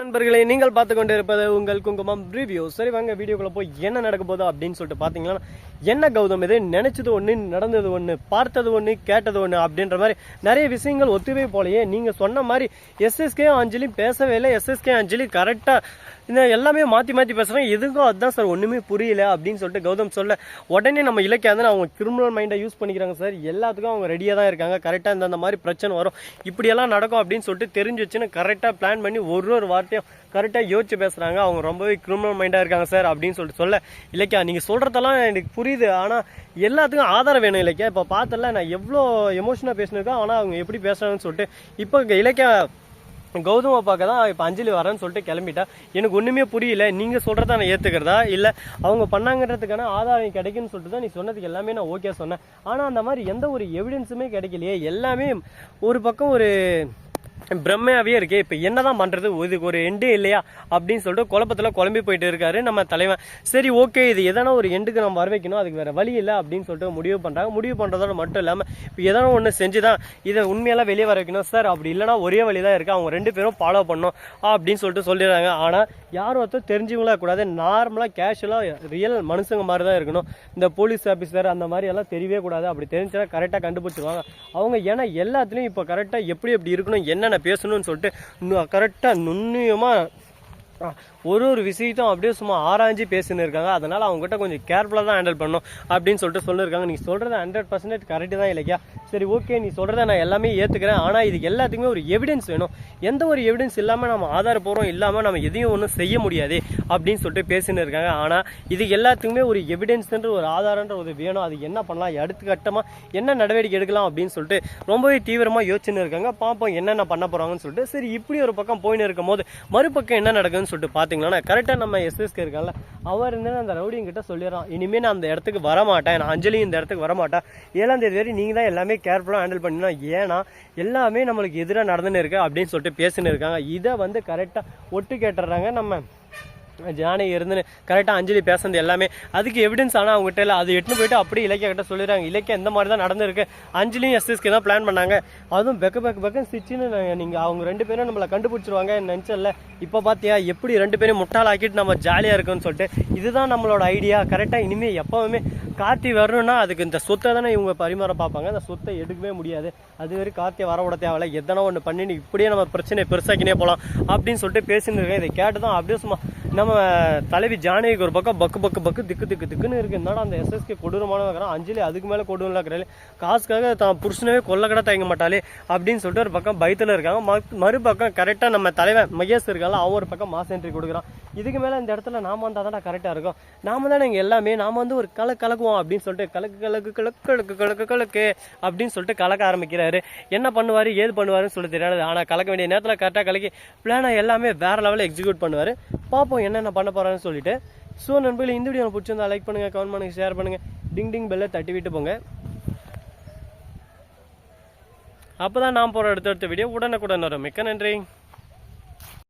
நண்பர்களே நீங்கள் பார்த்து கொண்டு இருப்பது உங்கள் குங்குமம் ரிவ்யூ சரி வாங்க வீடியோக்குள்ள போய் என்ன நடக்க போதோ அப்படின்னு சொல்லிட்டு பார்த்தீங்கன்னா என்ன கௌதம் இது? நினைச்சது ஒன்று நடந்தது ஒன்று பார்த்தது ஒன்று கேட்டது ஒன்று அப்படின்ற மாதிரி நிறைய விஷயங்கள் ஒத்துவே போலயே. நீங்கள் சொன்ன மாதிரி எஸ்எஸ்கே அஞ்சலி பேசவே இல்லை. எஸ்எஸ்கே அஞ்சலி கரெக்டாக இந்த எல்லாமே மாற்றி மாற்றி பேசுகிறேன் எதுக்கும் அதுதான் சார் ஒன்றுமே புரியல அப்படின்னு சொல்லிட்டு கௌதம் சொல்ல உடனே நம்ம இலக்கியா அவங்க கிரிமினல் மைண்டை யூஸ் பண்ணிக்கிறாங்க சார். எல்லாத்துக்கும் அவங்க ரெடியாக தான் இருக்காங்க. கரெக்டாக இந்த மாதிரி பிரச்சனை வரும். இப்படியெல்லாம் நடக்கும் அப்படின்னு சொல்லிட்டு தெரிஞ்சு வச்சுன்னு கரெக்டாக பிளான் பண்ணி ஒரு ஒரு எல்லாத்தையும் கரெக்டாக யோசிச்சு பேசுகிறாங்க அவங்க ரொம்பவே கிரிமினல் மைண்டாக இருக்காங்க சார் அப்படின்னு சொல்லிட்டு சொல்ல. இலக்கியா நீங்கள் சொல்கிறதெல்லாம் எனக்கு புரியுது. ஆனால் எல்லாத்துக்கும் ஆதாரம் வேணும் இலக்கியா இப்போ பார்த்தல நான் எவ்வளோ எமோஷனாக பேசினிருக்கோம் ஆனால் அவங்க எப்படி பேசுகிறாங்கன்னு சொல்லிட்டு இப்போ இலக்கியா கௌதம பார்க்க தான் இப்போ அஞ்சலி வரேன்னு சொல்லிட்டு கிளம்பிட்டா. எனக்கு ஒன்றுமே புரியல. நீங்கள் சொல்கிறத நான் ஏற்றுக்கிறதா இல்லை அவங்க பண்ணாங்கன்றதுக்கான ஆதாரம் கிடைக்குன்னு சொல்லிட்டு தான் நீ சொன்னதுக்கு எல்லாமே நான் ஓகே சொன்னேன். ஆனால் அந்த மாதிரி எந்த ஒரு எவிடன்ஸுமே கிடைக்கலையே. எல்லாமே ஒரு பக்கம் ஒரு பிரம்மையாவே இருக்குது இப்போ என்னதான் பண்றது? இதுக்கு ஒரு எண்டு இல்லையா? அப்படின்னு சொல்லிட்டு குழப்பத்தில் குழம்பி போயிட்டு இருக்காரு நம்ம தலைவன். சரி ஓகே இது எதனா ஒரு எண்டுக்கு நம்ம வர வைக்கணும் அதுக்கு வேற வழி இல்லை அப்படின்னு சொல்லிட்டு முடிவு பண்றாங்க. முடிவு பண்றதோட மட்டும் இல்லாமல் இப்போ எதனா ஒன்று செஞ்சு தான் இதை உண்மையெல்லாம் வெளியே வர வைக்கணும் சார் அப்படி இல்லைனா ஒரே வழி தான் இருக்கு. அவங்க ரெண்டு பேரும் ஃபாலோ பண்ணணும் அப்படின்னு சொல்லிட்டு சொல்லிடுறாங்க. ஆனால் யார் ஒருத்தர் தெரிஞ்சவங்களா கூடாது. நார்மலாக கேஷுவலாக ரியல் மனுஷங்க மாதிரி தான் இருக்கணும். இந்த போலீஸ் ஆஃபீஸர் அந்த மாதிரி எல்லாம் தெரியவே கூடாது. அப்படி தெரிஞ்சுன்னா கரெக்டாக கண்டுபிடிச்சிருவாங்க. அவங்க ஏன்னா எல்லாத்துலேயும் இப்போ கரெக்டாக எப்படி எப்படி இருக்கணும் என்னென்ன பேசணும்னு சொல்லிட்டு கரெக்டாக நுண்ணியமாக ஒரு ஒரு விஷயத்தையும் அப்படியே சும்மா ஆராய்ஞ்சு பேசின்னு இருக்காங்க. அதனால அவங்ககிட்ட கொஞ்சம் கேர்ஃபுல்லாக தான் ஹேண்டில் பண்ணும் அப்படின்னு சொல்லிட்டு சொல்லியிருக்காங்க நீ சொல்கிறது ஹண்ட்ரட் பர்சன்டேஜ் கரெக்டு தான் இல்லையா சரி ஓகே நீ சொல்கிறத நான் எல்லாமே ஏற்றுக்கிறேன் ஆனால் இதுக்கு எல்லாத்துக்குமே ஒரு எவிடன்ஸ் வேணும். எந்த ஒரு எவிடன்ஸ் இல்லாமல் நம்ம ஆதாரப்பூர்வம் இல்லாமல் நம்ம எதையும் ஒன்றும் செய்ய முடியாது அப்படின்னு சொல்லிட்டு பேசின்னு இருக்காங்க. ஆனால் இது எல்லாத்துக்குமே ஒரு எவிடன்ஸ்ன்ற ஒரு ஆதாரன்ற ஒரு வேணும். அது என்ன பண்ணலாம்? அடுத்த கட்டமாக என்ன நடவடிக்கை எடுக்கலாம் அப்படின்னு சொல்லிட்டு ரொம்பவே தீவிரமாக யோசிச்சுன்னு இருக்காங்க. பார்ப்போம் என்னென்ன பண்ண போகிறாங்கன்னு சொல்லிட்டு. சரி இப்படி ஒரு பக்கம் போயின்னு இருக்கும் போது மறுபக்கம் என்ன நடக்குதுன்னு சொல்லிட்டு பார்த்து பார்த்தீங்கன்னா கரெக்டாக நம்ம எஸ்எஸ்கே இருக்கான்ல அவர் இருந்து அந்த ரவுடிங் கிட்ட சொல்லிடுறான் இனிமேல் நான் அந்த இடத்துக்கு வர மாட்டேன் நான் அஞ்சலி இந்த இடத்துக்கு வர மாட்டேன் ஏழாம் தேதி வரை நீங்கள் தான் எல்லாமே கேர்ஃபுல்லாக ஹேண்டில் பண்ணணும் ஏன்னா எல்லாமே நம்மளுக்கு எதிராக நடந்துன்னு இருக்கு அப்படின்னு சொல்லிட்டு பேசின்னு இருக்காங்க. இதை வந்து கரெக்டாக ஒட்டு கேட்டுறாங்க நம்ம ஜானகி இருந்து கரெக்டாக அஞ்சலி பேசுனது எல்லாமே. அதுக்கு எவிடன்ஸ் ஆனால் அவங்ககிட்ட இல்லை. அது எட்டுன்னு போயிட்டு அப்படியே இலக்கிய கிட்ட சொல்லிடுறாங்க. இலக்கிய இந்த மாதிரி தான் நடந்திருக்கு. அஞ்சலியும் எஸ்எஸ்கே தான் பிளான் பண்ணாங்க. அதுவும் பெக்க பெக்க பெக்க சிச்சின்னு நீங்கள் அவங்க ரெண்டு பேரும் நம்மளை கண்டுபிடிச்சிருவாங்க நினச்சல இப்போ பார்த்தியா எப்படி ரெண்டு பேரும் முட்டாளாக்கிட்டு நம்ம ஜாலியாக இருக்குன்னு சொல்லிட்டு இதுதான் நம்மளோட ஐடியா கரெக்டாக இனிமேல் எப்போவுமே கார்த்தி வரணும்னா அதுக்கு இந்த சொத்தை தானே இவங்க பரிமாற பார்ப்பாங்க. அந்த சொத்தை எடுக்கவே முடியாது. அது வரை கார்த்தியை வரவிட தேவையில்ல. எதனா ஒன்று பண்ணிட்டு இப்படியே நம்ம பிரச்சனையை பெருசாக்கினே போகலாம் அப்படின்னு சொல்லிட்டு பேசின்னு இருக்கேன் இதை கேட்டு தான் அப்படியே சும்மா நம்ம தலைவி ஜானகிக்கு ஒரு பக்கம் பக்கு பக்கு பக்கு திக்கு திக்கு திக்குன்னு இருக்கு. என்னடா அந்த எஸ்எஸ்கே கொடூரமானவங்கிறான் அஞ்சலி அதுக்கு மேலே கொடூரம் இருக்கிறாள். காசுக்காக தான் புருஷனவே கொல்ல கடை தயங்க மாட்டாளே அப்படின்னு சொல்லிட்டு ஒரு பக்கம் பயத்தில் இருக்காங்க. மறுபக்கம் கரெக்டாக நம்ம தலைவன் மகேஷ் இருக்கால அவன் ஒரு பக்கம் மாஸ் என்ட்ரி கொடுக்குறான். இதுக்கு மேலே இந்த இடத்துல நாம வந்தால் தான் கரெக்டாக இருக்கும். நாம தான் இங்கே எல்லாமே நாம் வந்து ஒரு கல கலக்குவோம் அப்படின்னு சொல்லிட்டு கலக்கு கலக்கு கலக்கு கலக்கு கலக்கு கலக்கு அப்படின்னு சொல்லிட்டு கலக்க ஆரம்பிக்கிறாரு. என்ன பண்ணுவார் ஏது பண்ணுவாருன்னு சொல்லி தெரியாது. ஆனால் கலக்க வேண்டிய நேரத்தில் கரெக்டாக கலக்கி பிளானை எல்லாமே வேற லெவலில் எக்ஸிக்யூட் பண்ணுவார். பார்ப்போம் என்னென்ன பண்ண போறான்னு சொல்லிட்டு. ஸோ நண்பர்களே இந்த வீடியோ பிடிச்சிருந்தா லைக் பண்ணுங்க கமெண்ட் பண்ணுங்க ஷேர் பண்ணுங்க. டிங் டிங் பெல்லை தட்டி விட்டு போங்க. அப்பதான் நான் போற அடுத்த அடுத்த வீடியோ உடனுக்குடன் வரும். மிக்க நன்றி.